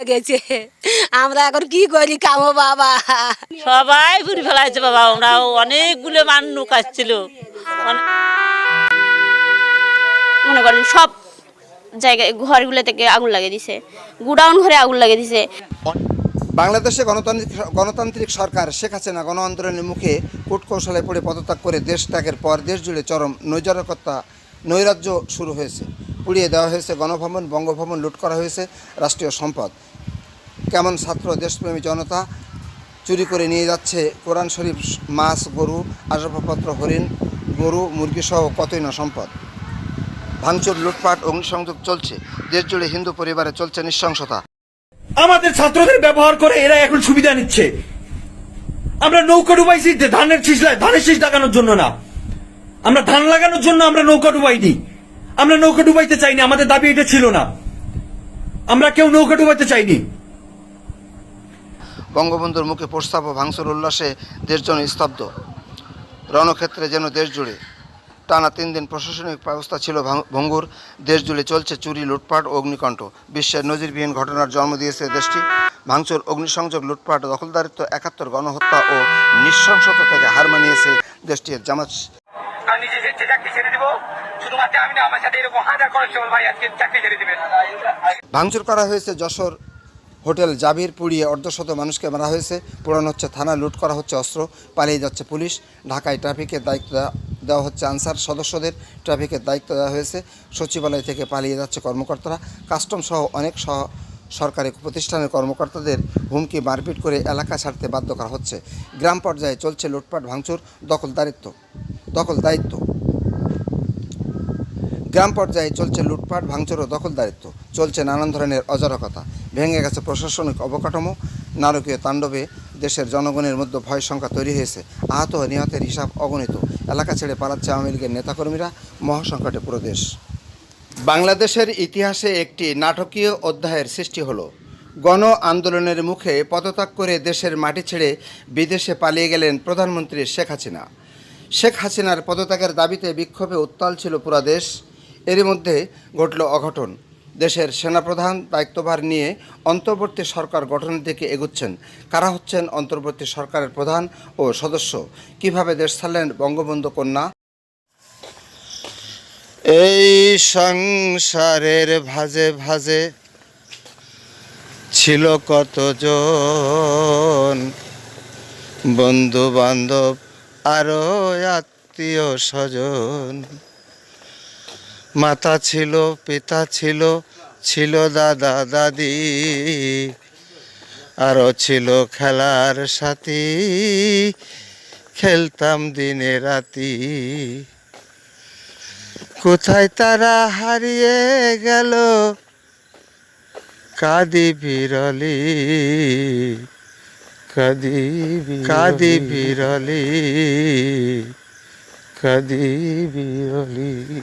গেছে। আমরা এখন কি করি কামো বাবা? সবাই ঘুরে ফেলাইছে বাবা আমরা অনেকগুলো আসছিল। অনেক- মনে করেন সব জায়গায় ঘরগুলো থেকে আগুন লাগিয়ে দিছে। গুডাউন ঘরে আগুন লাগিয়ে দিছে। বাংলাদেশে গণতান্ত্রিক গণতান্ত্রিক সরকার শেখ হাসিনা গণ আন্দোলনের মুখে কূটকৌশলে পড়ে পদত্যাগ করে দেশ ত্যাগের পর দেশ জুড়ে চরম নৈজারকতা নৈরাজ্য শুরু হয়েছে। পুড়িয়ে দেওয়া হয়েছে, গণভবন, বঙ্গভবন লুট করা হয়েছে, রাষ্ট্রীয় সম্পদ। কেমন ছাত্র, দেশপ্রেমী জনতা চুরি করে নিয়ে যাচ্ছে কোরআন শরীফ, মাছ, গরু, আসবাবপত্র, হরিণ, গরু, মুরগিসহ কতই না সম্পদ। ভাঙচুর, লুটপাট, অগ্নিসংযোগ চলছে দেশ জুড়ে হিন্দু পরিবারে চলছে নৃশংসতা। আমাদের ছাত্রদের ব্যবহার করে এরা এখন সুবিধা নিচ্ছে। আমরা নৌকা ডুবাইছি, ধানের শীষ ধানের শীষ লাগানোর জন্য না। আমরা ধান লাগানোর জন্য আমরা নৌকা ডুবাইনি আমরা নৌকা ডুবাইতে চাইনি, আমাদের দাবি এটা ছিল না। আমরা কেউ নৌকা ডুবাইতে চাইনি। বঙ্গবন্ধুর মুখে প্রস্তাব ও ভাঙচুর উল্লাসে দেশ যেন স্তব্ধ। রণক্ষেত্রে যেন দেশ জুড়ে টানা তিন দিন প্রশাসনিক ব্যবস্থা ছিল ভাঙ- ভঙ্গুর। দেশ জুড়ে চলছে চুরি, লুটপাট ও অগ্নিকণ্ঠ বিশ্বের নজিরবিহীন ঘটনার জন্ম দিয়েছে দেশটি। ভাঙচুর, অগ্নিসংযোগ, লুটপাট, দখলদারিত্ব, একাত্তর, গণহত্যা ও নৃশংসতা থেকে হার মানিয়েছে দেশটির জামাত আমি চাকরি ছেড়ে দিব শুধুমাত্র আমি না আমার সাথে এরকম হাজার কনস্টেবল ভাই আজকে চাকরি ছেড়ে দিবেন ভাঙচুর করা হয়েছে যশোর হোটেল জাবির পুড়িয়ে অর্ধশত মানুষকে মারা হয়েছে। পোড়ানো হচ্ছে থানা, লুট করা হচ্ছে অস্ত্র, পালিয়ে যাচ্ছে পুলিশ। ঢাকায় ট্রাফিকের দায়িত্ব দেওয়া- হচ্ছে আনসার সদস্যদের। ট্রাফিকের দায়িত্ব দেওয়া হয়েছে। সচিবালয় থেকে পালিয়ে যাচ্ছে কর্মকর্তারা। কাস্টম সহ অনেক সহ সরকারি প্রতিষ্ঠানের কর্মকর্তাদের হুমকি, মারপিট করে এলাকা ছাড়তে বাধ্য করা হচ্ছে। গ্রাম পর্যায়ে চলছে লুটপাট, ভাঙচুর। দখলদারিত্ব দখল দায়িত্ব গ্রাম পর্যায়ে চলছে লুটপাট, ভাঙচুর ও দখলদারিত্ব। চলছে নানান ধরনের অজারকতা। ভেঙে গেছে প্রশাসনিক অবকাঠামো। নারকীয় তাণ্ডবে দেশের জনগণের মধ্যে ভয় সংখ্যা তৈরি হয়েছে। আহত নিহতের হিসাব অগণিত। এলাকা ছেড়ে পালাচ্ছে আওয়ামী লীগের নেতাকর্মীরা। মহাসংকটে পুরো দেশ। বাংলাদেশের ইতিহাসে একটি নাটকীয় অধ্যায়ের সৃষ্টি হলো। গণ আন্দোলনের মুখে পদত্যাগ করে দেশের মাটি ছেড়ে বিদেশে পালিয়ে গেলেন প্রধানমন্ত্রী শেখ হাসিনা। শেখ হাসিনার পদত্যাগের দাবিতে বিক্ষোভে উত্তাল ছিল পুরা দেশ। এরই মধ্যে ঘটল অঘটন। দেশের সেনাপ্রধান দায়িত্বভার নিয়ে অন্তর্বর্তী সরকার গঠনের দিকে এগুচ্ছেন। কারা হচ্ছেন অন্তর্বর্তী সরকারের প্রধান ও সদস্য? কীভাবে দেশ ছাড়লেন বঙ্গবন্ধু কন্যা? এই সংসারের ভাজে ভাজে ছিল কতজন? বন্ধু বান্ধব আরও আত্মীয় স্বজন মাতা ছিল পিতা ছিল ছিল দাদা দাদি। আরও ছিল খেলার সাথী। খেলতাম দিনে রাতি। কোথায় তারা হারিয়ে গেল? কাদি বিরলি। কাদি কাদি বিরলি। কাদি বিরলি।